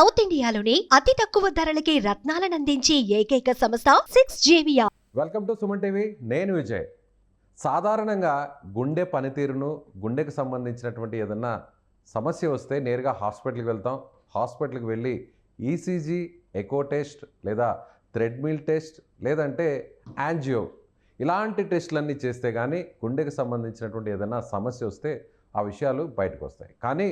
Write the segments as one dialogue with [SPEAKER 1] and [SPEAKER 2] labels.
[SPEAKER 1] South ఇండియాలోని అతి తక్కువ ధరలకి రత్నాలనందించే ఏకైక సంస్థ సిక్స్ జేవియా
[SPEAKER 2] వెల్కమ్ టు సుమన్ టీవీ నేను విజయ్. సాధారణంగా గుండె పనితీరును గుండెకు సంబంధించినటువంటి ఏదన్నా సమస్య వస్తే నేరుగా హాస్పిటల్కి వెళ్తాం. హాస్పిటల్కి వెళ్ళి ఈసీజీ ఎకో టెస్ట్ లేదా థ్రెడ్మిల్ టెస్ట్ లేదంటే యాంజియో ఇలాంటి టెస్టులన్నీ చేస్తే కానీ గుండెకు సంబంధించినటువంటి ఏదైనా సమస్య వస్తే ఆ విషయాలు బయటకు వస్తాయి. కానీ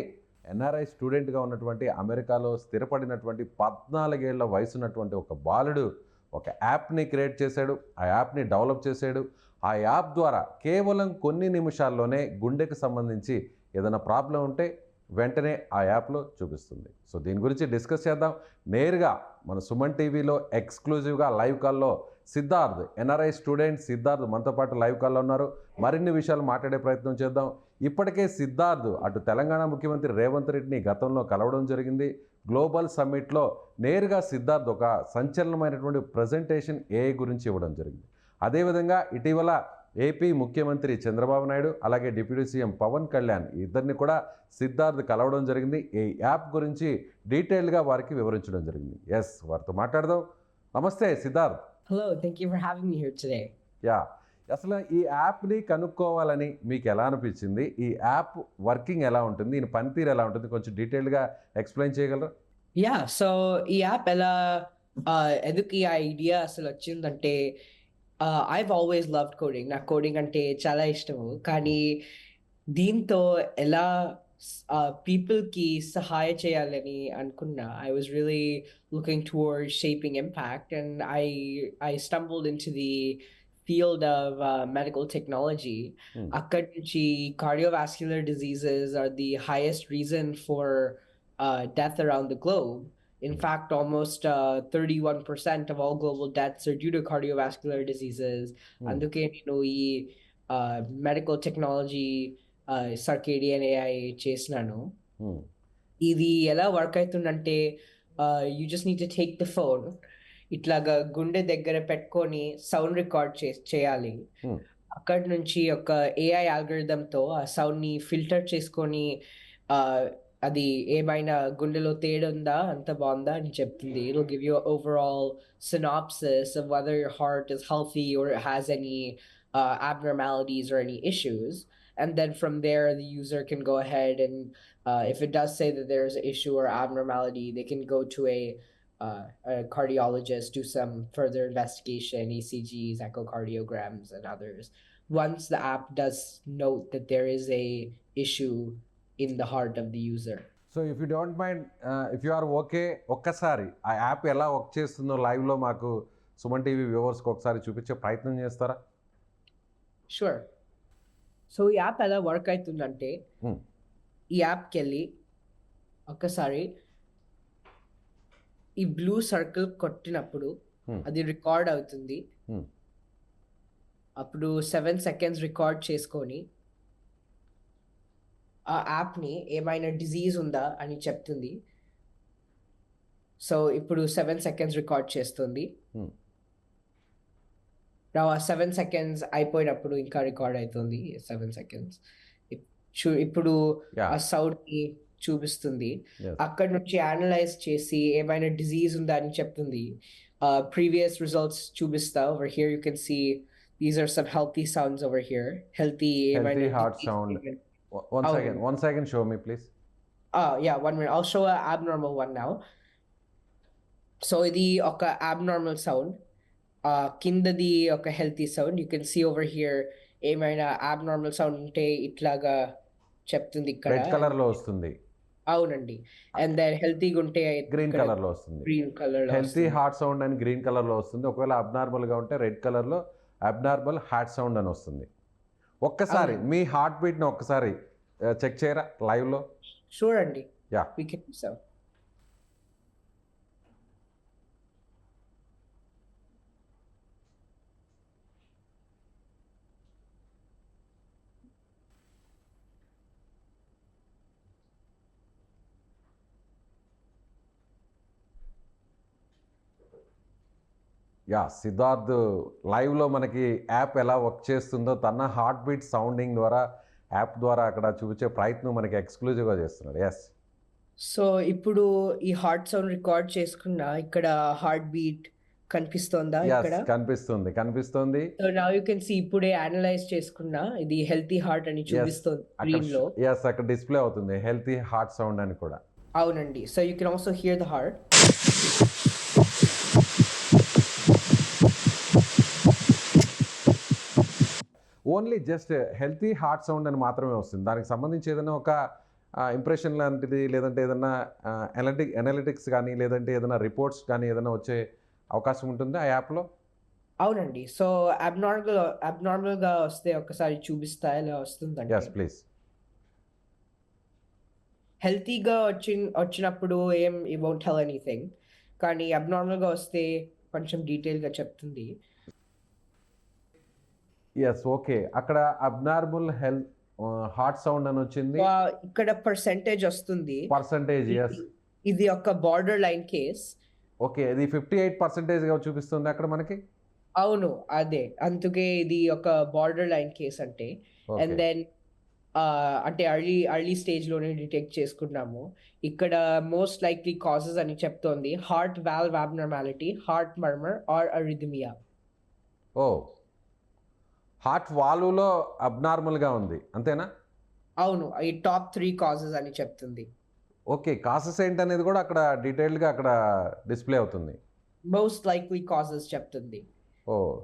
[SPEAKER 2] ఎన్ఆర్ఐ స్టూడెంట్గా ఉన్నటువంటి అమెరికాలో స్థిరపడినటువంటి పద్నాలుగేళ్ళ వయసు ఉన్నటువంటి ఒక బాలుడు ఒక యాప్ని క్రియేట్ చేశాడు. ఆ యాప్ని డెవలప్ చేశాడు. ఆ యాప్ ద్వారా కేవలం కొన్ని నిమిషాల్లోనే గుండెకు సంబంధించి ఏదైనా ప్రాబ్లం ఉంటే వెంటనే ఆ యాప్లో చూపిస్తుంది. సో దీని గురించి డిస్కస్ చేద్దాం. నేరుగా మన సుమన్ టీవీలో ఎక్స్క్లూజివ్గా లైవ్ కాల్లో సిద్ధార్థ్ ఎన్ఆర్ఐ స్టూడెంట్ సిద్ధార్థ్ మనతో పాటు లైవ్ కాల్లో ఉన్నారు. మరిన్ని విషయాలు మాట్లాడే ప్రయత్నం చేద్దాం. ఇప్పటికే సిద్ధార్థ్ అటు తెలంగాణ ముఖ్యమంత్రి రేవంత్ రెడ్డిని గతంలో కలవడం జరిగింది. గ్లోబల్ సమ్మిట్లో నేరుగా సిద్ధార్థ్ ఒక సంచలనమైనటువంటి ప్రజెంటేషన్ ఏ గురించి ఇవ్వడం జరిగింది. అదేవిధంగా ఇటీవల ఏపీ ముఖ్యమంత్రి చంద్రబాబు నాయుడు అలాగే డిప్యూటీ సీఎం పవన్ కళ్యాణ్ ఇద్దరిని కూడా సిద్ధార్థ్ కలవడం జరిగింది. ఈ యాప్ గురించి డీటెయిల్గా వారికి వివరించడం జరిగింది. ఎస్ వారితో మాట్లాడదాం. నమస్తే Siddharth.
[SPEAKER 3] Hello, thank you for having me here today.
[SPEAKER 2] Yeah అసలు ఈ యాప్ని కనుక్కోవాలని మీకు ఎలా అనిపించింది? ఈ యాప్ వర్కింగ్ ఎలా ఉంటుంది? దీని పనితీరు ఎలా ఉంటుంది? కొంచెం డీటెయిల్గా ఎక్స్ప్లెయిన్ చేయగలరా?
[SPEAKER 3] Yeah, so ఈ యాప్ ఎలా ఎందుకు ఈ ఐడియా అసలు వచ్చిందంటే uh, I've always loved coding. నాకు కోడింగ్ అంటే చాలా ఇష్టము కానీ దీంతో ఎలా uh, పీపుల్కి సహాయ చేయాలని అనుకున్నా I was really looking toward shaping impact and I I stumbled in to the field of medical technology
[SPEAKER 2] Hmm.
[SPEAKER 3] అక్కడి నుంచి cardiovascular diseases are the highest reason for uh, death around the globe. In fact, almost uh, 31% of all global deaths are due to cardiovascular diseases. అందుకే నేను ఈ medical technology circadian AI చేసినాను
[SPEAKER 2] Hmm.
[SPEAKER 3] ఇది ఎలా work అవుతుందంటే you just need to take the phone ఇట్లాగా గుండె దగ్గర పెట్టుకొని సౌండ్ రికార్డ్ చే చేయాలి
[SPEAKER 2] Hmm.
[SPEAKER 3] అక్కడి నుంచి ఒక ఏఐ తో ఆ సౌండ్ని ఫిల్టర్ చేసుకొని ఆ, అది ఏమైనా గుండెలో తేడా ఉందా అంత బాగుందా అని చెప్తుంది it give you overall synopsis of whether your heart is healthy or it has any uh, abnormalities or any issues and then from there the user can go ahead and uh, if it does say that there's an issue or abnormality they can go to a, uh, a cardiologist do some further investigation ecgs echocardiograms and others once the app does note that there is a issue in the heart of the user
[SPEAKER 2] so if you don't mind if you are okay ఒక్కసారి ఆ app ఎలా work చేస్తుందో లైవ్లో మాకు Suman TV వ్యూవర్స్కి ఒకసారి చూపించే ప్రయత్నం చేస్తారా
[SPEAKER 3] షూర్ సో ఈ యాప్ ఎలా వర్క్ అవుతుందంటే
[SPEAKER 2] Hmm.
[SPEAKER 3] ఈ యాప్కి వెళ్ళి ఒక్కసారి ఈ బ్లూ సర్కిల్ కొట్టినప్పుడు
[SPEAKER 2] Hmm.
[SPEAKER 3] అది రికార్డ్ అవుతుంది
[SPEAKER 2] Hmm.
[SPEAKER 3] అప్పుడు సెవెన్ సెకండ్స్ రికార్డ్ చేసుకొని ఆ యాప్ని ఏమైనా డిజీజ్ ఉందా అని చెప్తుంది. సో ఇప్పుడు సెవెన్ సెకండ్స్ రికార్డ్ చేస్తుంది.
[SPEAKER 2] Hmm.
[SPEAKER 3] సెవెన్ సెకండ్స్ అయిపోయినప్పుడు ఇంకా రికార్డ్ అవుతుంది సెవెన్ సెకండ్స్. ఇప్పుడు ఆ సౌండ్ని చూపిస్తుంది. అక్కడ నుంచి అనలైజ్ చేసి ఏమైనా డిజీజ్ ఉందా అని చెప్తుంది. ప్రీవియస్ రిజల్ట్స్ చూపిస్తా. Over here you can see these are some healthy sounds over here healthy
[SPEAKER 2] Healthy heart sound. One
[SPEAKER 3] అవును.
[SPEAKER 2] Second one second show me please
[SPEAKER 3] yeah one minute all show abnormal one now so ఇది ఒక abnormal sound కిందది ఒక healthy sound you can see over here ఏమైనా abnormal sound ఉంటే ఇట్లాగా చెప్తుంది ఇక్కడ
[SPEAKER 2] రెడ్ కలర్లో వస్తుంది
[SPEAKER 3] అవునండి అండ్ దెన్ హెల్తీగా ఉంటే
[SPEAKER 2] గ్రీన్ కలర్లో వస్తుంది
[SPEAKER 3] green colour
[SPEAKER 2] healthy heart sound అని గ్రీన్ కలర్లో వస్తుంది ఒకవేళ అబ్నార్మల్గా ఉంటే రెడ్ కలర్లో అబ్నార్మల్ హార్ట్ సౌండ్ అని వస్తుంది ఒక్కసారి. మీ హార్ట్ బీట్ని ఒక్కసారి చెక్ చేయరా? లైవ్లో
[SPEAKER 3] షూర్ అండి
[SPEAKER 2] యా సిద్ధార్థ్ లైవ్లో మనకి యాప్ ఎలా వర్క్ చేస్తుందో తన హార్ట్ బీట్ సౌండింగ్ ద్వారా యాప్ ద్వారా అక్కడ చూపించే ప్రయత్నం మనకి ఎక్స్క్లూజివ్గా చేస్తున్నాడు. ఎస్
[SPEAKER 3] సో ఇప్పుడు ఈ హార్ట్ సౌండ్ రికార్డ్ చేసుకున్న ఇక్కడ హార్ట్ బీట్ కనిపిస్తోందా ఇక్కడ?
[SPEAKER 2] కనిపిస్తుంది కనిపిస్తుంది.
[SPEAKER 3] So now you can see ఇప్పుడే అనలైజ్ చేసుకున్నా ఇది హెల్తీ హార్ట్ అని చూపిస్తుంది
[SPEAKER 2] స్క్రీన్లో ఎస్ అక్కడ డిస్ప్లే అవుతుంది హెల్తీ హార్ట్ సౌండ్ అని కూడా.
[SPEAKER 3] అవునండి. So you can also hear the heart
[SPEAKER 2] only just healthy heart sound అని మాత్రమే వస్తుంది. దానికి సంబంధించి ఏదైనా ఒక ఇంప్రెషన్ లాంటిది లేదంటే ఏదైనా అనలిటిక్ అనలిటిక్స్ కానీ లేదంటే ఏదైనా రిపోర్ట్స్ కానీ ఏదైనా వచ్చే అవకాశం ఉంటుంది ఆ యాప్లో
[SPEAKER 3] అవునండి. సో అబ్నార్మల్ అబ్నార్మల్గా వస్తే ఒకసారి చూపిస్తా ఇలా వస్తుందండి
[SPEAKER 2] ఎస్ ప్లీజ్
[SPEAKER 3] హెల్తీగా వచ్చి వచ్చినప్పుడు ఏం ఈ వోంట్ టెల్ ఎనీథింగ్ కానీ అబ్నార్మల్గా వస్తే కొంచెం డీటెయిల్గా చెప్తుంది.
[SPEAKER 2] ఎస్ ఓకే అక్కడ అబ్నార్మల్ హెల్త్ హార్ట్ సౌండ్ అని వచ్చింది.
[SPEAKER 3] ఇక్కడ పర్సెంటేజ్ వస్తుంది.
[SPEAKER 2] పర్సంటేజ్ ఎస్
[SPEAKER 3] ఇది ఒక బార్డర్ లైన్ కేస్
[SPEAKER 2] ఓకే ఇది ఫిఫ్టీ ఎయిట్ పర్సెంటేజ్గా చూపిస్తుంది అక్కడ మనకి?
[SPEAKER 3] అవును అదే. అందుకే ఇది ఒక బార్డర్ లైన్ కేస్ అంటే. అండ్ దెన్ అంటే అర్లీ అర్లీ స్టేజ్లోనే డిటెక్ట్ చేసుకున్నాము. ఇక్కడ మోస్ట్ లైక్లీ కాజెస్ అని చెప్తోంది. Heart valve abnormality heart murmur or arrhythmia
[SPEAKER 2] oh heart వాల్వ్లో అబ్నార్మల్గా ఉంది. అంతేనా?
[SPEAKER 3] అవును. ఈ టాప్ త్రీ కాజెస్ అని చెప్తుంది.
[SPEAKER 2] ఓకే. కాసెస్ ఏంటనేది కూడా అక్కడ డీటెయిల్డ్గా అక్కడ డిస్ప్లే అవుతుంది.
[SPEAKER 3] మోస్ట్ లైక్లీ కాజెస్ చెప్తుంది.
[SPEAKER 2] ఓ.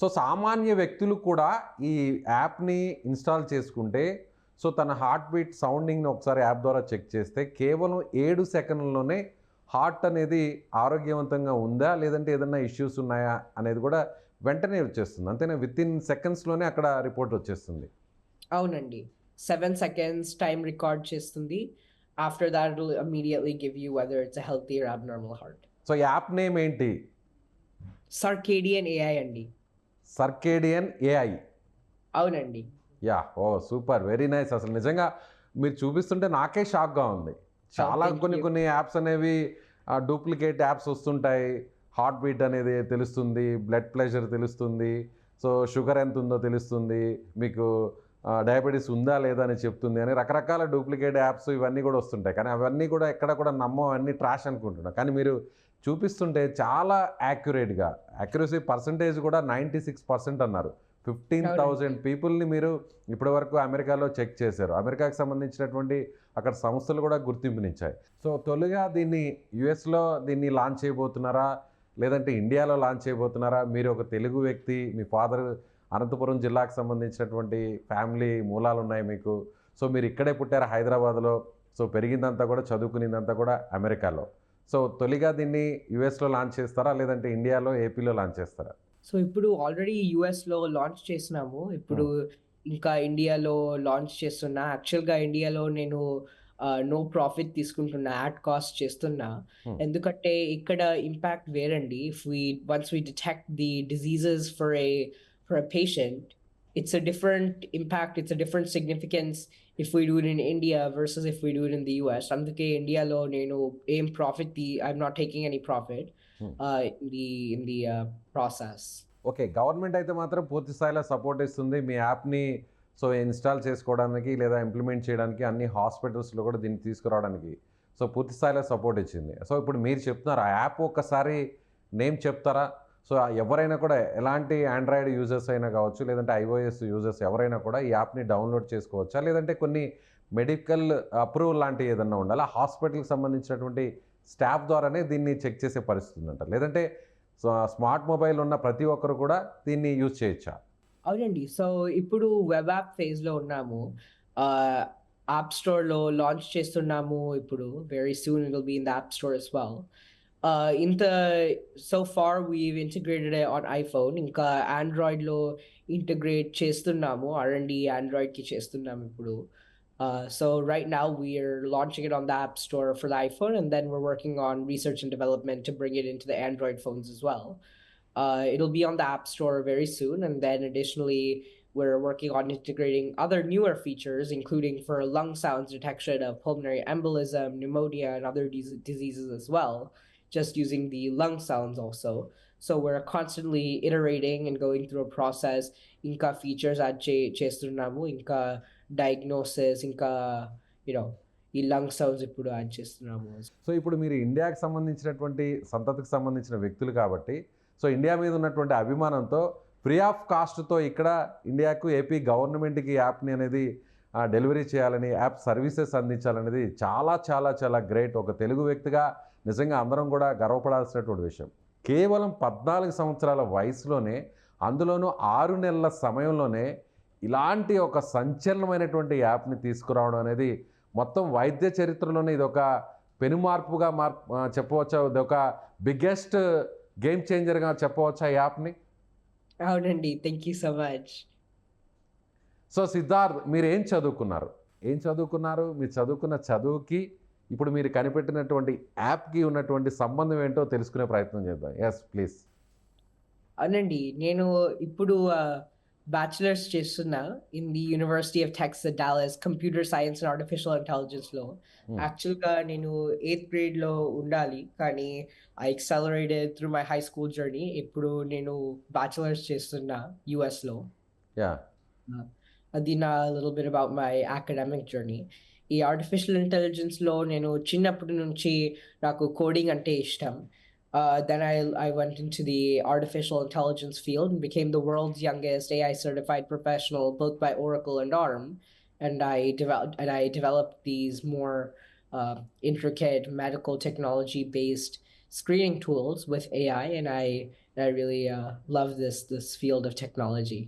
[SPEAKER 2] సో సామాన్య వ్యక్తులు కూడా ఈ యాప్ని ఇన్స్టాల్ చేసుకుంటే సో తన హార్ట్ బీట్ సౌండింగ్ని ఒకసారి యాప్ ద్వారా చెక్ చేస్తే కేవలం ఏడు సెకండ్లలోనే హార్ట్ అనేది ఆరోగ్యవంతంగా ఉందా? లేదంటే ఏదైనా ఇష్యూస్ ఉన్నాయా? అనేది కూడా వెంటనే వచ్చేస్తుంది. అంతేనా? విత్ ఇన్ సెకండ్స్లోనే అక్కడ రిపోర్ట్ వచ్చేస్తుంది.
[SPEAKER 3] అవునండి. సెవెన్ సెకండ్స్ టైం రికార్డ్ చేస్తుంది. After that immediately give you whether it's healthy or abnormal heart
[SPEAKER 2] so app name ఏంటి?
[SPEAKER 3] సర్కేడియన్ ఏఐ అండి.
[SPEAKER 2] సర్కేడియన్ ఏఐ
[SPEAKER 3] అవునండి.
[SPEAKER 2] Yeah oh super very nice. అసలు నిజంగా మీరు చూపిస్తుంటే నాకే షాక్గా ఉంది. చాలా
[SPEAKER 3] thank
[SPEAKER 2] కొన్ని. కొన్ని యాప్స్ అనేవి డూప్లికేట్ యాప్స్ వస్తుంటాయి. హార్ట్ బీట్ అనేది తెలుస్తుంది బ్లడ్ ప్రెషర్ తెలుస్తుంది సో షుగర్ ఎంత ఉందో తెలుస్తుంది మీకు డయాబెటీస్ ఉందా లేదా అని చెప్తుంది అని రకరకాల డూప్లికేట్ యాప్స్ ఇవన్నీ కూడా వస్తుంటాయి. కానీ అవన్నీ కూడా ఎక్కడ కూడా నమ్మం అన్నీ ట్రాష్ అనుకుంటున్నాం. కానీ మీరు చూపిస్తుంటే చాలా యాక్యురేట్గా యాక్యురసీ పర్సంటేజ్ కూడా నైంటీ సిక్స్ పర్సెంట్ అన్నారు. ఫిఫ్టీన్ థౌజండ్ పీపుల్ని మీరు ఇప్పటివరకు అమెరికాలో చెక్ చేశారు. అమెరికాకి సంబంధించినటువంటి అక్కడ సంస్థలు కూడా గుర్తింపునిచ్చాయి. సో తొలిగా దీన్ని యుఎస్లో దీన్ని లాంచ్ చేయబోతున్నారా? లేదంటే ఇండియాలో లాంచ్ చేయబోతున్నారా? మీరు ఒక తెలుగు వ్యక్తి మీ ఫాదర్ అనంతపురం జిల్లాకు సంబంధించినటువంటి ఫ్యామిలీ మూలాలు ఉన్నాయి మీకు. సో మీరు ఇక్కడే పుట్టారు హైదరాబాద్లో? సో పెరిగిందంతా కూడా చదువుకునేదంతా కూడా అమెరికాలో. సో తొలిగా దీన్ని యుఎస్లో లాంచ్ చేస్తారా? లేదంటే ఇండియాలో ఏపీలో లాంచ్ చేస్తారా?
[SPEAKER 3] సో ఇప్పుడు ఆల్రెడీ యుఎస్లో లాంచ్ చేసినాము. ఇప్పుడు ఇంకా ఇండియాలో లాంచ్ చేస్తున్నా. యాక్చువల్గా ఇండియాలో నేను నో ప్రాఫిట్ తీసుకుంటున్నా యాడ్ కాస్ట్ చేస్తున్నా.
[SPEAKER 2] Hmm.
[SPEAKER 3] ఎందుకంటే ఇక్కడ ఇంపాక్ట్ వేరండి. If we once we detect the diseases for a for a patient it's a different impact it's a different significance if we do it in India versus if we do it in the US అందుకే ఇండియాలో నేను ఏం profit the I'm not taking any profit
[SPEAKER 2] Hmm.
[SPEAKER 3] In the in the process
[SPEAKER 2] okay government అయితే మాత్రం పూర్తి స్థాయిలో support ఇస్తుంది. మీ యాప్ని సో ఇన్స్టాల్ చేసుకోవడానికి లేదా ఇంప్లిమెంట్ చేయడానికి అన్ని హాస్పిటల్స్లో కూడా దీన్ని తీసుకురావడానికి. సో పూర్తి స్థాయిలో సపోర్ట్ ఇచ్చింది. సో ఇప్పుడు మీరు చెప్తున్నారు ఆ యాప్ ఒక్కసారి నేమ్ చెప్తారా? సో ఎవరైనా కూడా ఎలాంటి ఆండ్రాయిడ్ యూజర్స్ అయినా కావచ్చు లేదంటే ఐఓఎస్ యూజర్స్ ఎవరైనా కూడా ఈ యాప్ని డౌన్లోడ్ చేసుకోవచ్చా? లేదంటే కొన్ని మెడికల్ అప్రూవల్ లాంటివి ఏదన్నా ఉండాలి? హాస్పిటల్కి సంబంధించినటువంటి స్టాఫ్ ద్వారానే దీన్ని చెక్ చేసే పరిస్థితి ఉందంట. లేదంటే స్మార్ట్ మొబైల్ ఉన్న ప్రతి ఒక్కరు కూడా దీన్ని యూజ్ చేయొచ్చా?
[SPEAKER 3] అవునండి. సో ఇప్పుడు వెబ్ యాప్ ఫేజ్లో ఉన్నాము. యాప్ స్టోర్లో లాంచ్ చేస్తున్నాము ఇప్పుడు. Very soon it will be in the app store as well. uh, ఇంత so far we've integrated on iPhone ఇంకా ఆండ్రాయిడ్లో ఇంటిగ్రేట్ చేస్తున్నాము. ఆర్ అండ్ ఆండ్రాయిడ్కి చేస్తున్నాము ఇప్పుడు. So right now we're launching it on the app store for the iPhone and then we're working on research and development to bring it into the Android phones as well. Uh, it'll be on the App Store very soon, and then additionally, we're working on integrating other newer features, including for lung sounds detection of pulmonary embolism, pneumonia, and other dis- diseases as well, just using the lung sounds also. So we're constantly iterating and going through a process. Inka features at chestunamu, inka diagnosis, inka you know ఈ lung sounds ఇప్పుడు add చేస్తున్నాము
[SPEAKER 2] so ఇప్పుడు మీరు ఇండియాకి సంబంధించినటువంటి సంతతికి సంబంధించిన వ్యక్తులు కాబట్టి సో ఇండియా మీద ఉన్నటువంటి అభిమానంతో ఫ్రీ ఆఫ్ కాస్ట్తో ఇక్కడ ఇండియాకు ఏపీ గవర్నమెంట్కి యాప్ని అనేది డెలివరీ చేయాలని యాప్ సర్వీసెస్ అందించాలనేది చాలా చాలా చాలా గ్రేట్. ఒక తెలుగు వ్యక్తిగా నిజంగా అందరం కూడా గర్వపడాల్సినటువంటి విషయం. కేవలం పద్నాలుగు సంవత్సరాల వయసులోనే అందులోనూ ఆరు నెలల సమయంలోనే ఇలాంటి ఒక సంచలనమైనటువంటి యాప్ని తీసుకురావడం అనేది మొత్తం వైద్య చరిత్రలోనే ఇది ఒక పెనుమార్పుగా మార్ చెప్పవచ్చు? ఇది ఒక బిగ్గెస్ట్ గేమ్ చేంజర్గా చెప్పవచ్చా యాప్ని?
[SPEAKER 3] అవునండి. Thank you so much
[SPEAKER 2] so Siddharth మీరు ఏం చదువుకున్నారు? ఏం చదువుకున్నారు? మీరు చదువుకున్న చదువుకి ఇప్పుడు మీరు కనిపెట్టినటువంటి యాప్కి ఉన్నటువంటి సంబంధం ఏంటో తెలుసుకునే ప్రయత్నం చేద్దాం. ఎస్ ప్లీజ్
[SPEAKER 3] అవునండి. నేను ఇప్పుడు బ్యాచిలర్స్ చేస్తున్నా in the University of Texas Dallas computer science and artificial ఇంటెలిజెన్స్లో
[SPEAKER 2] Hmm.
[SPEAKER 3] యాక్చువల్గా నేను ఎయిత్ గ్రేడ్లో ఉండాలి కానీ I accelerated through my high school journey ఇప్పుడు నేను బ్యాచిలర్స్ చేస్తున్నా యుఎస్లో
[SPEAKER 2] యా
[SPEAKER 3] అది నా little bit about my academic journey ఈ ఆర్టిఫిషియల్ ఇంటెలిజెన్స్లో నేను చిన్నప్పటి నుంచి నాకు కోడింగ్ అంటే ఇష్టం then i i went into the artificial intelligence field and became the world's youngest AI certified professional both by Oracle and ARM and I developed and I developed these more uh, intricate medical technology based screening tools with AI and I I really uh, love this this field of technology.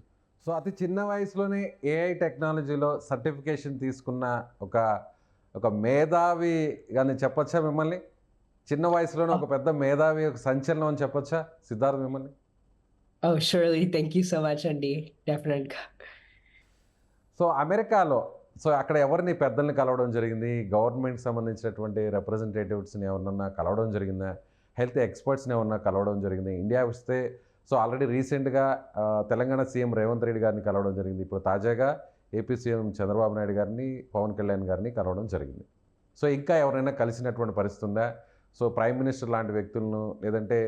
[SPEAKER 2] So అతి చిన్న వయసులోనే AI టెక్నాలజీలో certification తీసుకున్న ఒక ఒక మేధావి అని చెప్పచ్చా మిమ్మల్ని చిన్న వయసులోనే ఒక పెద్ద మేధావి ఒక సంచలనం అని చెప్పొచ్చా? సిద్ధార్థ్ మిమ్మల్ని?
[SPEAKER 3] Oh, surely. Thank you so much, Andy. Definitely.
[SPEAKER 2] So అమెరికాలో సో అక్కడ ఎవరిని పెద్దల్ని కలవడం జరిగింది? గవర్నమెంట్కి సంబంధించినటువంటి రిప్రజెంటేటివ్స్ని ఎవరన్నా కలవడం జరిగిందా? హెల్త్ ఎక్స్పర్ట్స్ని ఎవరన్నా కలవడం జరిగింది? ఇండియా వస్తే సో ఆల్రెడీ రీసెంట్గా తెలంగాణ సీఎం రేవంత్ రెడ్డి గారిని కలవడం జరిగింది. ఇప్పుడు తాజాగా ఏపీ సీఎం చంద్రబాబు నాయుడు గారిని పవన్ కళ్యాణ్ గారిని కలవడం జరిగింది. సో ఇంకా ఎవరైనా కలిసినటువంటి పరిస్థితి ఉందా? సో ప్రైమ్ మినిస్టర్ లాంటి వ్యక్తులను లేదంటే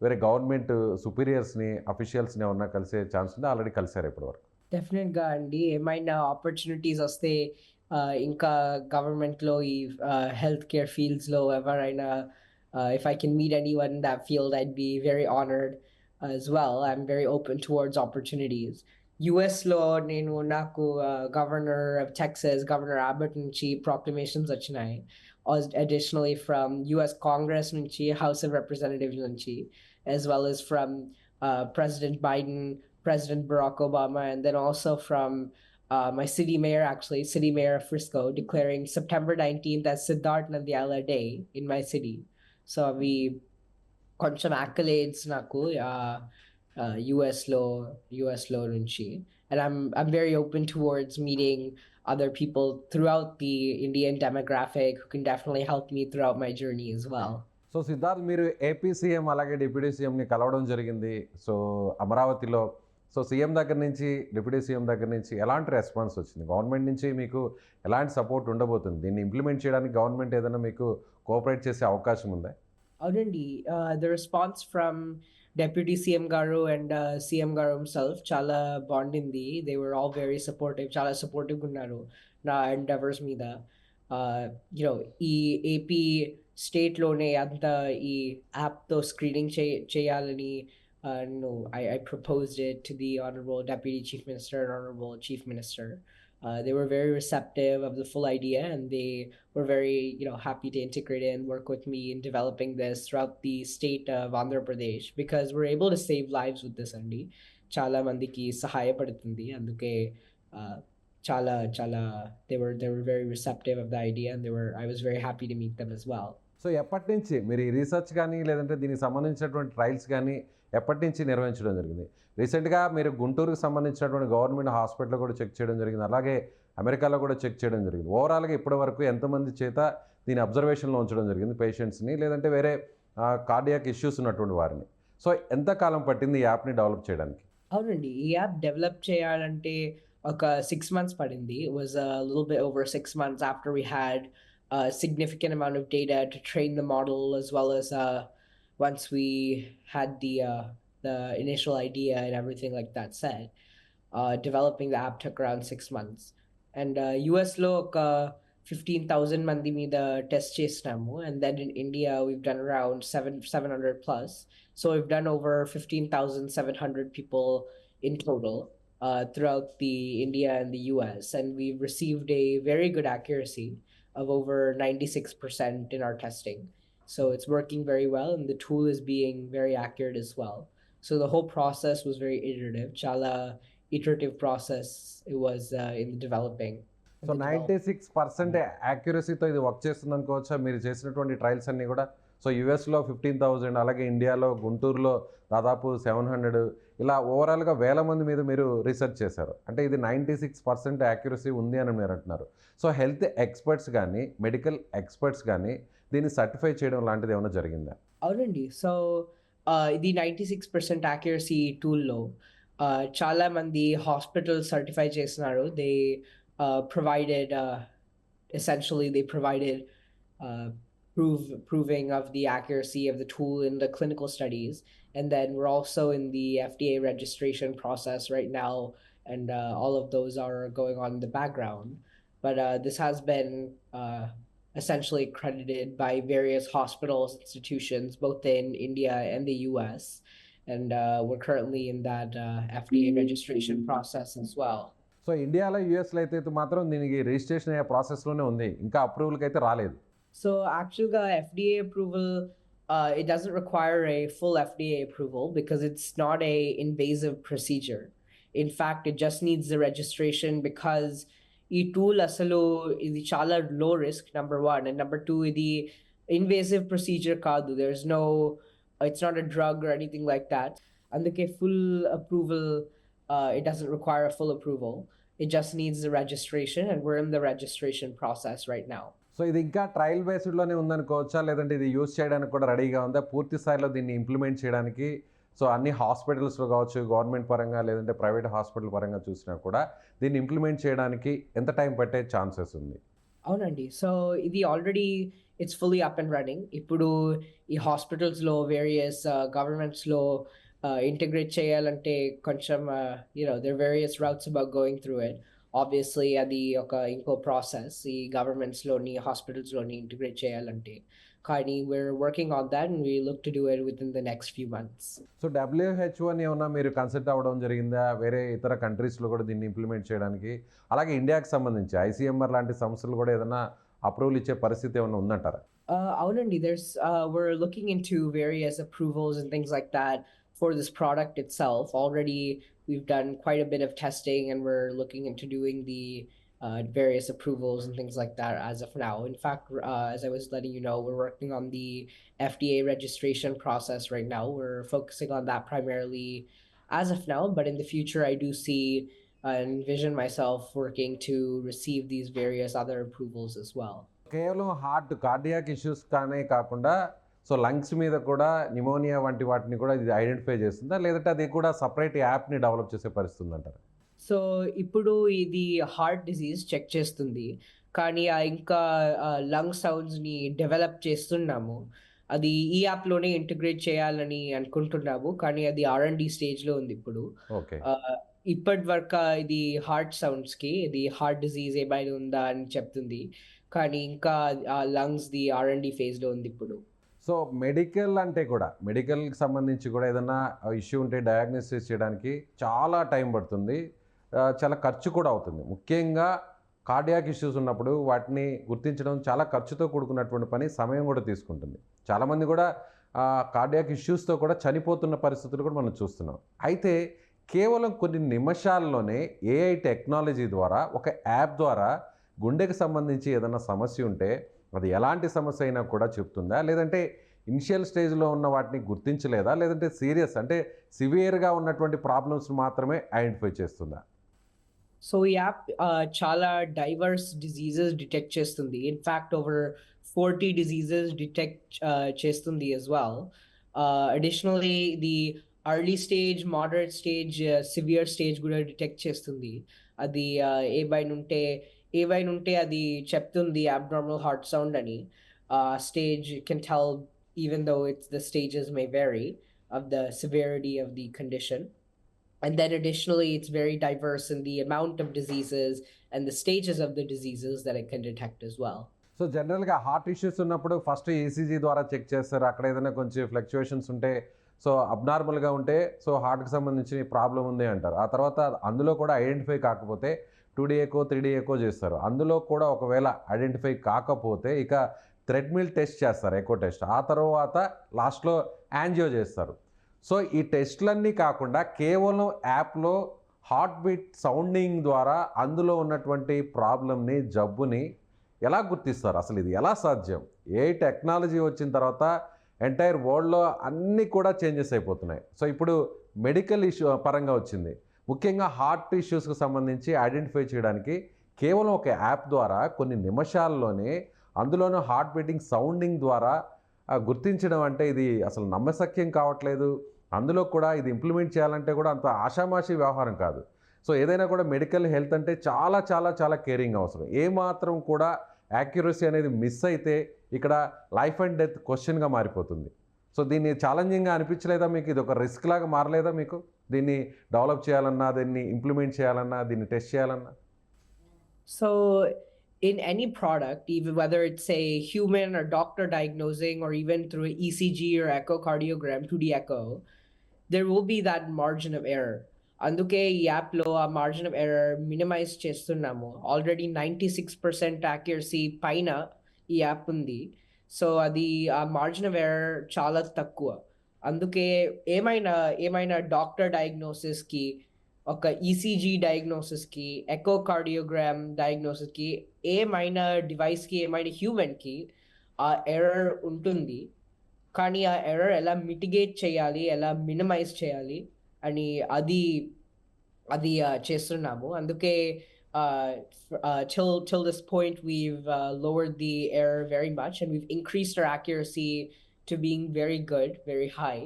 [SPEAKER 2] వేరే గవర్నమెంట్ సుపీరియర్స్ని అఫీషియల్స్ని ఎవరన్నా కలిసే ఛాన్స్ ఉందా? ఆల్రెడీ కలిసారు ఇప్పటివరకు
[SPEAKER 3] డెఫినెట్గా అండి. ఏమైనా ఆపర్చునిటీస్ వస్తే ఇంకా గవర్నమెంట్లో ఈ హెల్త్ కేర్ ఫీల్డ్స్లో ఎవరైనా if I can meet any one that field I'd be very honoured as well I'm very open towards opportunities యుఎస్లో నేను నాకు governor of Texas governor Abbott నుంచి ప్రాక్లమేషన్స్ వచ్చినాయి. అడిషనలీ ఫ్రమ్ యుఎస్ కాంగ్రెస్ నుంచి హౌస్ ఆఫ్ రిప్రజెంటేటివ్స్ నుంచి as well as from uh, President Biden, President Barack Obama, and then also from uh, my city mayor, actually, City Mayor of Frisco, declaring September 19th as Siddharth Nandyala Day in my city. So we కొంచెం accolades నాకు uh, uh, US లో US లో నుంచి and I'm I'm very open towards meeting Other people throughout the Indian demographic who can definitely help me throughout my journey as well.
[SPEAKER 2] So Siddharth మీరు AP CM అలాగే deputy సీఎంని కలవడం జరిగింది. So అమరావతిలో so CM దగ్గర నుంచి deputy CM దగ్గర నుంచి ఎలాంటి రెస్పాన్స్ వచ్చింది? గవర్నమెంట్ నుంచి మీకు ఎలాంటి సపోర్ట్ ఉండబోతుంది? దీన్ని ఇంప్లిమెంట్ చేయడానికి గవర్నమెంట్ ఏదైనా మీకు కోఆపరేట్ చేసే అవకాశం ఉందా?
[SPEAKER 3] అవునండి. The response from deputy CM గారు అండ్ సీఎం గారు హిమ్సెల్ఫ్ చాలా బాగుండింది they were all very supportive చాలా సపోర్టివ్గా ఉన్నారు నా ఎండెవర్స్ మీద యూనో ఈ ఏపీ స్టేట్లోనే అంత ఈ యాప్తో స్క్రీనింగ్ చే చేయాలని uh, no, I, I proposed it to the Honorable Deputy Chief Minister and Honorable Chief Minister. Uh, they were very receptive of the full idea and they were very you know happy to integrate and work with me in developing this throughout the state of Andhra Pradesh because we're able to save lives with this అండి చాలా మందికి సహాయపడుతుంది అందుకే uh, చాలా చాలా they were they were very receptive of the idea and they were I was very happy to meet them as well.
[SPEAKER 2] So ఎప్పటి నుంచి మీరు ఈ రీసెర్చ్ కానీ లేదంటే దీనికి సంబంధించినటువంటి ట్రయల్స్ కానీ ఎప్పటి నుంచి నిర్వహించడం జరిగింది? రీసెంట్గా మీరు గుంటూరుకు సంబంధించినటువంటి గవర్నమెంట్ హాస్పిటల్ కూడా చెక్ చేయడం జరిగింది. అలాగే అమెరికాలో కూడా చెక్ చేయడం జరిగింది. ఓవరాల్గా ఇప్పటి వరకు ఎంతమంది చేత దీని అబ్జర్వేషన్లో ఉంచడం జరిగింది పేషెంట్స్ని లేదంటే వేరే కార్డియాక్ ఇష్యూస్ ఉన్నటువంటి వారిని. సో ఎంతకాలం పట్టింది ఈ యాప్ని డెవలప్ చేయడానికి?
[SPEAKER 3] అవునండి. ఈ యాప్ డెవలప్ చేయాలంటే ఒక సిక్స్ మంత్స్ పడింది. Was little bit over six months after we had significant amount of data to train the model as well as once we had the uh, the initial idea and everything like that said, uh, developing the app took around six months. And uh, US look. Uh, 15,000 mandi the test chase demo. and then in India we've done around 7 700 plus so we've done over 15,700 people in total uh, throughout the India and the US and we've received a very good accuracy of over 96% in our testing so it's working very well and the tool is being very accurate as well. So the whole process was very iterative chala iterative process it was uh, in the developing in so
[SPEAKER 2] ninety six percent యాక్యురసీతో ఇది work చేస్తుంది అనుకోవచ్చా మీరు చేసినటువంటి trials అన్నీ కూడా. So యూఎస్లో fifteen thousand అలాగే ఇండియాలో గుంటూరులో దాదాపు సెవెన్ హండ్రెడ్ ఇలా ఓవరాల్గా వేల మంది మీద మీరు రీసెర్చ్ చేశారు. అంటే ఇది నైంటీ సిక్స్ పర్సెంట్ యాక్యురసీ ఉంది అని మీరు అంటున్నారు. సో హెల్త్ ఎక్స్పర్ట్స్ కానీ మెడికల్ ఎక్స్పర్ట్స్ కానీ దీన్ని సర్టిఫై చేయడం లాంటిది ఏమైనా జరిగిందా
[SPEAKER 3] అవునండి సో ఇది నైంటీ సిక్స్ పర్సెంట్ యాక్యురసీ టూల్లో చాలా మంది హాస్పిటల్ సర్టిఫై చేస్తున్నారు they provided essentially they provided uh, prove proving of the accuracy of the tool in the clinical studies and then we're also in the fda registration process right now and uh, all of those are going on in the background but uh, this has been uh, essentially accredited by various hospitals institutions both in india and the us and uh, we're currently in that uh, fda registration process as well
[SPEAKER 2] so ఇండియాలో యూఎస్లో అయితే మాత్రం దీనికి registration అయ్యే ప్రాసెస్లోనే ఉంది ఇంకా అప్రూవల్కి అయితే రాలేదు
[SPEAKER 3] So actually, FDA approval, uh, it doesn't require a full FDA approval because it's not a invasive procedure. In fact, it just needs the registration because ఈ టూల్ అసలు ఇది చాలా low risk number one and number two ఇది invasive procedure కాదు there is no it's not a drug anything like that అందుకే full approval it doesn't require full approval it just needs the registration and were in the registration process right now
[SPEAKER 2] so ఇది ఇంకా trial బేస్డ్లోనే ఉందనుకోవచ్చా లేదంటే ఇది use చేయడానికి కూడా రెడీగా ఉందా పూర్తి స్థాయిలో దీన్ని ఇంప్లిమెంట్ చేయడానికి సో అన్ని హాస్పిటల్స్లో కావచ్చు గవర్నమెంట్ పరంగా లేదంటే ప్రైవేట్ హాస్పిటల్ పరంగా చూసినా కూడా దీన్ని ఇంప్లిమెంట్ చేయడానికి ఎంత టైం పట్టే ఛాన్సెస్ ఉంది?
[SPEAKER 3] అవునండి. సో ఇది already it's fully up and running. ఇప్పుడు ఈ హాస్పిటల్స్లో వేరియస్ గవర్నమెంట్స్లో ఇంటిగ్రేట్ చేయాలంటే కొంచెం you know there various routes about going through it obviously అది ఒక ఇంకో ప్రాసెస్. ఈ గవర్నమెంట్స్లోని హాస్పిటల్స్లోని ఇంటిగ్రేట్ చేయాలంటే. కానీ we're working on that and we look to do it with in the next few months
[SPEAKER 2] so డబ్ల్యూహెచ్ఓని ఏమన్నా మీరు కన్సల్ట్ అవ్వడం జరిగిందా? వేరే ఇతర కంట్రీస్లో కూడా దీన్ని ఇంప్లిమెంట్ చేయడానికి? అలాగే ఇండియాకి సంబంధించి ఐసీఎంఆర్ లాంటి సంస్థలు కూడా ఏదైనా అప్రూవల్ ఇచ్చే పరిస్థితి ఏమైనా ఉందంటారా?
[SPEAKER 3] Uh, అవునండి. There's uh, we're looking into various approvals and things like that for this product itself. Already we've done quite a bit of testing and we're looking into doing the uh, various approvals and things like that as of now. In fact, uh, as I was letting you know, we're working on the FDA registration process right now. We're focusing on that primarily as of now, but in the future, I do see uh, envision myself working to receive these various other approvals as well.
[SPEAKER 2] కేవలం heart cardiac issues కానే కాకుండా so lungs మీద కూడా pneumonia వంటి వాటిని కూడా ఇది identify చేస్తుందా లేదంటే అది కూడా సపరేట్ యాప్ని డెవలప్ చేసే పరిస్థితి ఉందంటారా
[SPEAKER 3] సో ఇప్పుడు ఇది హార్ట్ డిసీజ్ చెక్ చేస్తుంది. కానీ ఆ ఇంకా లంగ్ సౌండ్స్ని డెవలప్ చేస్తున్నాము. అది ఈ యాప్లోనే ఇంటిగ్రేట్ చేయాలని అనుకుంటున్నాము. కానీ అది ఆర్ అండ్ డి స్టేజ్లో ఉంది ఇప్పుడు.
[SPEAKER 2] ఓకే.
[SPEAKER 3] ఇప్పటి వరకు ఇది హార్ట్ సౌండ్స్కి ఇది హార్ట్ డిసీజ్ ఏమైనా ఉందా అని చెప్తుంది. కానీ ఇంకా ఆ లంగ్స్ది ఆర్ అండ్ డి ఫేజ్లో ఉంది ఇప్పుడు.
[SPEAKER 2] సో మెడికల్ అంటే కూడా మెడికల్కి సంబంధించి కూడా ఏదైనా ఇష్యూ ఉంటే డయాగ్నోసిస్ చేయడానికి చాలా టైం పడుతుంది. చాలా ఖర్చు కూడా అవుతుంది. ముఖ్యంగా కార్డియాక్ ఇష్యూస్ ఉన్నప్పుడు వాటిని గుర్తించడం చాలా ఖర్చుతో కూడుకున్నటువంటి పని సమయం కూడా తీసుకుంటుంది. చాలామంది కూడా కార్డియాక్ ఇష్యూస్తో కూడా చనిపోతున్న పరిస్థితులు కూడా మనం చూస్తున్నాం. అయితే కేవలం కొన్ని నిమిషాల్లోనే ఏఐ టెక్నాలజీ ద్వారా ఒక యాప్ ద్వారా గుండెకి సంబంధించి ఏదైనా సమస్య ఉంటే అది ఎలాంటి సమస్య అయినా కూడా చెప్తుందా? లేదంటే ఇనిషియల్ స్టేజ్లో ఉన్న వాటిని గుర్తించలేదా? లేదంటే సీరియస్ అంటే సివియర్గా ఉన్నటువంటి ప్రాబ్లమ్స్ మాత్రమే ఐడెంటిఫై చేస్తుందా?
[SPEAKER 3] సో ఈ యాప్ చాలా డైవర్స్ డిజీజెస్ డిటెక్ట్ చేస్తుంది. In fact over forty diseases detect చేస్తుంది as well. Additionally the early stage moderate stage severe stage కూడా డిటెక్ట్ చేస్తుంది. అది ఏ బైన్ ఉంటే ఏ బైన్ ఉంటే అది చెప్తుంది అబ్నార్మల్ హార్ట్ సౌండ్ అని. Stage can tell even though it's the stages may vary of the severity of the condition. And then additionally, it's very diverse in the amount of diseases and the stages of the diseases that it can detect as well.
[SPEAKER 2] So జనరల్గా heart issues ఉన్నప్పుడు first ECG ద్వారా check చేస్తారు. అక్కడ ఏదైనా కొంచెం fluctuations ఉంటే so అబ్నార్మల్గా ఉంటే so హార్ట్కి సంబంధించిన ప్రాబ్లం ఉంది అంటారు. ఆ తర్వాత అందులో కూడా ఐడెంటిఫై కాకపోతే two D echo three D echo చేస్తారు. అందులో కూడా ఒకవేళ ఐడెంటిఫై కాకపోతే ఇక థ్రెడ్మిల్ టెస్ట్ చేస్తారు ఎకో టెస్ట్ ఆ తర్వాత లాస్ట్లో యాంజియో చేస్తారు. సో ఈ టెస్ట్లన్నీ కాకుండా కేవలం యాప్లో హార్ట్ బీట్ సౌండింగ్ ద్వారా అందులో ఉన్నటువంటి ప్రాబ్లమ్ని జబ్బుని ఎలా గుర్తిస్తారు? అసలు ఇది ఎలా సాధ్యం? ఏ టెక్నాలజీ వచ్చిన తర్వాత ఎంటైర్ వరల్డ్లో అన్నీ కూడా చేంజెస్ అయిపోతున్నాయి. సో ఇప్పుడు మెడికల్ ఇష్యూ పరంగా వచ్చింది. ముఖ్యంగా హార్ట్ ఇష్యూస్కి సంబంధించి ఐడెంటిఫై చేయడానికి కేవలం ఒక యాప్ ద్వారా కొన్ని నిమిషాల్లోనే అందులోనూ హార్ట్ బీటింగ్ సౌండింగ్ ద్వారా గుర్తించడం అంటే ఇది అసలు నమ్మసక్యం కావట్లేదు. అందులో కూడా ఇది ఇంప్లిమెంట్ చేయాలంటే కూడా అంత ఆషామాషి వ్యవహారం కాదు. సో ఏదైనా కూడా మెడికల్ హెల్త్ అంటే చాలా చాలా చాలా కేరింగ్ అవసరం. ఏ మాత్రం కూడా యాక్యురసీ అనేది మిస్ అయితే ఇక్కడ లైఫ్ అండ్ డెత్ క్వశ్చన్గా మారిపోతుంది. సో దీన్ని ఛాలెంజింగ్గా అనిపించలేదా మీకు? ఇది ఒక రిస్క్ లాగా మారలేదా మీకు? దీన్ని డెవలప్ చేయాలన్నా దీన్ని ఇంప్లిమెంట్ చేయాలన్నా దీన్ని టెస్ట్ చేయాలన్నా?
[SPEAKER 3] So in any product, even whether it's a human or doctor diagnosing, or even through an ECG or echocardiogram, 2D echo, there will be that margin of error. అందుకే ఈ యాప్లో ఆ margin of error minimise చేస్తున్నాము already ninety six percent accuracy పైన ఈ app ఉంది so అది ఆ మార్జిన్ ఆఫ్ ఎర్రర్ చాలా తక్కువ అందుకే ఏమైనా ఏమైనా డాక్టర్ డయాగ్నోసిస్కి ఒక ఈసీజీ డయాగ్నోసిస్కి ఎకోకార్డియోగ్రామ్ డయాగ్నోసిస్కి ఏమైనా డివైస్కి ఏమైనా హ్యూమన్కి ఆ ఎర్రర్ ఉంటుంది కానీ ఆ ఎర్రర్ ఎలా మిటిగేట్ చేయాలి ఎలా మినిమైజ్ చేయాలి అని అది అది ఆ, చేస్తున్నాము అందుకే uh, f- uh, till till this point we've uh, lowered the error very much and we've increased our accuracy to being very good very high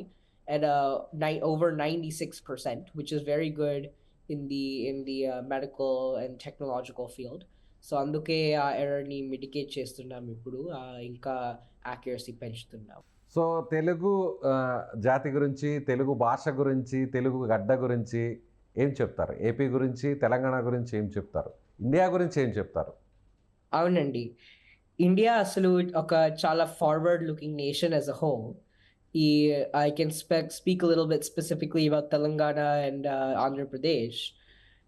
[SPEAKER 3] At uh, ni- over 96% which is very good in the in the uh, medical and technological field. So అందుకే ఆ ఎర్రర్ని mitigate చేస్తున్నాం ఇప్పుడు. ఇంకా accuracy పెంచుతున్నాం.
[SPEAKER 2] So Telugu జాతి గురించి తెలుగు భాష గురించి తెలుగు గడ్డ గురించి ఏం చెప్తారు? ఏపీ గురించి తెలంగాణ గురించి ఏం చెప్తారు? ఇండియా గురించి ఏం చెప్తారు?
[SPEAKER 3] అవునండి. ఇండియా అసలు ఒక చాలా forward looking nation as a whole I can spec- speak a little bit specifically about Telangana and uh, Andhra Pradesh.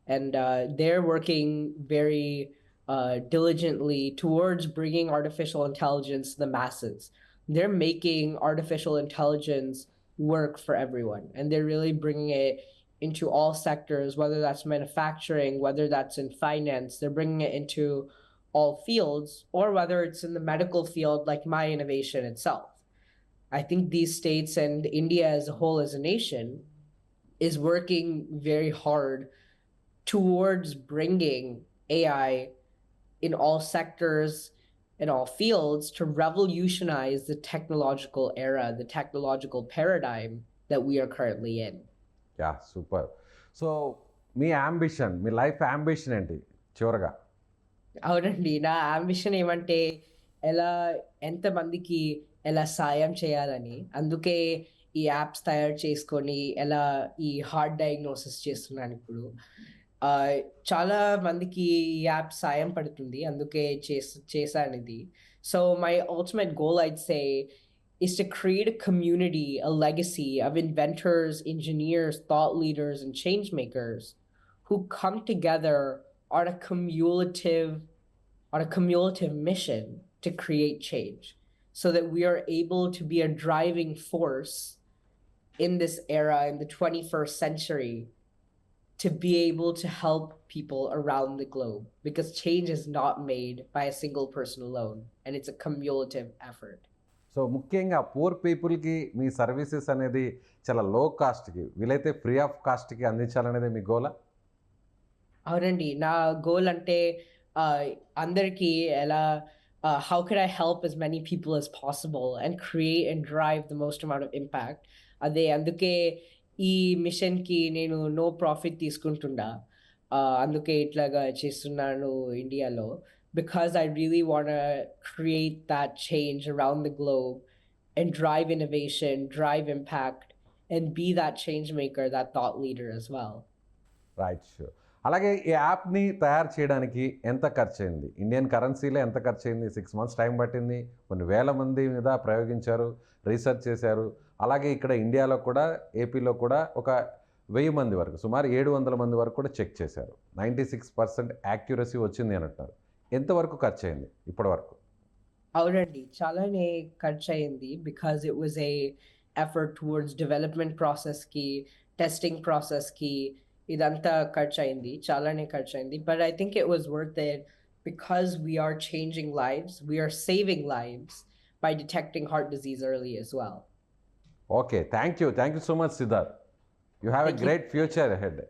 [SPEAKER 3] And uh, they're working very uh, diligently towards bringing artificial intelligence to the masses. They're making artificial intelligence work for everyone, and they're really bringing it into all sectors, whether that's manufacturing, whether that's in finance, they're bringing it into all fields, or whether it's in the medical field, like my innovation itself. I think these states and India as a whole, as a nation, is working very hard towards bringing AI in all sectors, in all fields, to revolutionize the technological era, the technological paradigm that we are currently in.
[SPEAKER 2] Yeah super so me ambition మీ life ambition ఏంటి చివరగా
[SPEAKER 3] అవునండి నా ambition ఏమంటే ఎలా ఎంతమందికి ఎలా సాయం చేయాలని అందుకే ఈ యాప్స్ తయారు చేసుకొని ఎలా ఈ హార్ట్ డయాగ్నోసిస్ చేస్తున్నాను ఇప్పుడు ఆ, చాలా మందికి ఈ యాప్ సాయం పడుతుంది అందుకే చేస్ చేశాను ఇది so my ultimate goal I'd say is to create a community, a legacy of inventors, engineers, thought leaders, and change makers who come together on a cumulative on a cumulative mission to create change So that we are able to be a driving force in this era in the 21st century to be able to help people around the globe because change is not made by a single person alone and it's a cumulative effort
[SPEAKER 2] so ముఖ్యంగా poor పీపుల్కి మీ services అనేది చాలా లో కాస్ట్కి వీలైతే free of కాస్ట్కి అందించాలనేది మీ గోలా
[SPEAKER 3] అవునండి నా గోల్ అంటే అందరికీ ఎలా How can I help as many people as possible and create and drive the most amount of impact అదే అందుకే ఈ మిషన్కి నేను నో ప్రాఫిట్ తీసుకుంటుండా ఆ, అందుకే ఇట్లాగా చేస్తున్నాను ఇండియాలో because I really want create that change around the globe and drive innovation, drive impact, and be that change maker, that thought leader as well.
[SPEAKER 2] Right sure అలాగే ఈ యాప్ని తయారు చేయడానికి ఎంత ఖర్చు అయింది ఇండియన్ కరెన్సీలో ఎంత ఖర్చు అయింది సిక్స్ మంత్స్ టైం పట్టింది. కొన్ని వేల మంది మీద ప్రయోగించారు రీసెర్చ్ చేశారు. అలాగే ఇక్కడ ఇండియాలో కూడా ఏపీలో కూడా ఒక వెయ్యి మంది వరకు సుమారు ఏడు వందల మంది వరకు కూడా చెక్ చేశారు. నైంటీ సిక్స్ పర్సెంట్ యాక్యురసీ వచ్చింది అని అంటారు ఎంతవరకు ఖర్చు అయింది ఇప్పటి వరకు?
[SPEAKER 3] అవునండి. చాలానే ఖర్చు అయింది because it was a effort towards development ప్రాసెస్కి testing ప్రాసెస్కి ఇదంతా ఖర్చు అయింది చాలానే ఖర్చు అయింది but I think it was worth it because we're changing lives we're saving lives by detecting heart disease early as well.
[SPEAKER 2] Okay thank you thank you so much Siddharth you
[SPEAKER 3] have a.
[SPEAKER 2] Great future ahead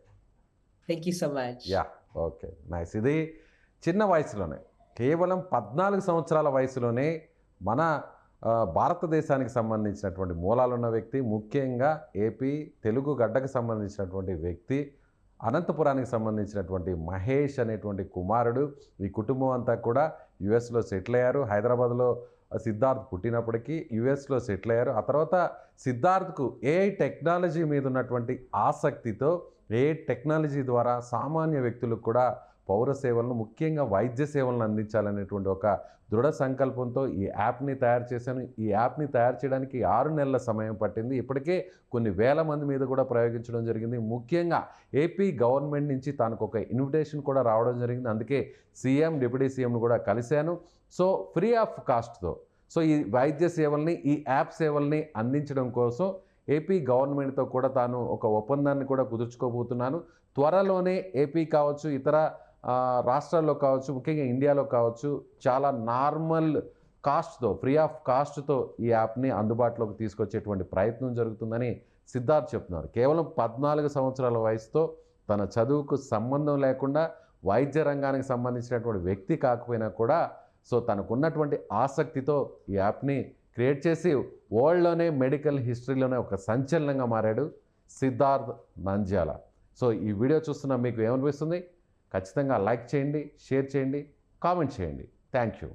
[SPEAKER 3] Thank you so much.
[SPEAKER 2] Yeah okay nice ఇది చిన్న వయసులోనే కేవలం పద్నాలుగు సంవత్సరాల వయసులోనే మన భారతదేశానికి సంబంధించినటువంటి మూలాలు ఉన్న వ్యక్తి ముఖ్యంగా ఏపీ తెలుగు గడ్డకు సంబంధించినటువంటి వ్యక్తి అనంతపురానికి సంబంధించినటువంటి మహేష్ అనేటువంటి కుమారుడు ఈ కుటుంబం అంతా కూడా యుఎస్లో సెటిల్ అయ్యారు. హైదరాబాద్లో సిద్ధార్థ్ పుట్టినప్పటికీ యుఎస్లో సెటిల్ అయ్యారు. ఆ తర్వాత సిద్ధార్థ్కు ఏఐ టెక్నాలజీ మీద ఉన్నటువంటి ఆసక్తితో ఏ టెక్నాలజీ ద్వారా సామాన్య వ్యక్తులకు కూడా పౌర సేవలను ముఖ్యంగా వైద్య సేవలను అందించాలనేటువంటి ఒక దృఢ సంకల్పంతో ఈ యాప్ని తయారు చేశాను. ఈ యాప్ని తయారు చేయడానికి ఆరు నెలల సమయం పట్టింది. ఇప్పటికే కొన్ని వేల మంది మీద కూడా ప్రయోగించడం జరిగింది. ముఖ్యంగా ఏపీ గవర్నమెంట్ నుంచి తనకు ఒక ఇన్విటేషన్ కూడా రావడం జరిగింది. అందుకే సీఎం డిప్యూటీ సీఎంను కూడా కలిశాను. సో ఫ్రీ ఆఫ్ కాస్ట్తో సో ఈ వైద్య సేవల్ని ఈ యాప్ సేవల్ని అందించడం కోసం ఏపీ గవర్నమెంట్తో కూడా తాను ఒక ఒప్పందాన్ని కూడా కుదుర్చుకోబోతున్నాను. త్వరలోనే ఏపీ కావచ్చు ఇతర రాష్ట్రాల్లో కావచ్చు ముఖ్యంగా ఇండియాలో కావచ్చు చాలా నార్మల్ కాస్ట్తో ఫ్రీ ఆఫ్ కాస్ట్తో ఈ యాప్ని అందుబాటులోకి తీసుకొచ్చేటువంటి ప్రయత్నం జరుగుతుందని సిద్ధార్థ్ చెప్తున్నారు. కేవలం పద్నాలుగు సంవత్సరాల వయసుతో తన చదువుకు సంబంధం లేకుండా వైద్య రంగానికి సంబంధించినటువంటి వ్యక్తి కాకపోయినా కూడా సో తనకున్నటువంటి ఆసక్తితో ఈ యాప్ని క్రియేట్ చేసి వరల్డ్లోనే మెడికల్ హిస్టరీలోనే ఒక సంచలనంగా మారాడు సిద్ధార్థ్ నంద్యాల. సో ఈ వీడియో చూస్తున్న మీకు ఏమనిపిస్తుంది? ఖచ్చితంగా లైక్ చేయండి షేర్ చేయండి కామెంట్ చేయండి. Thank you.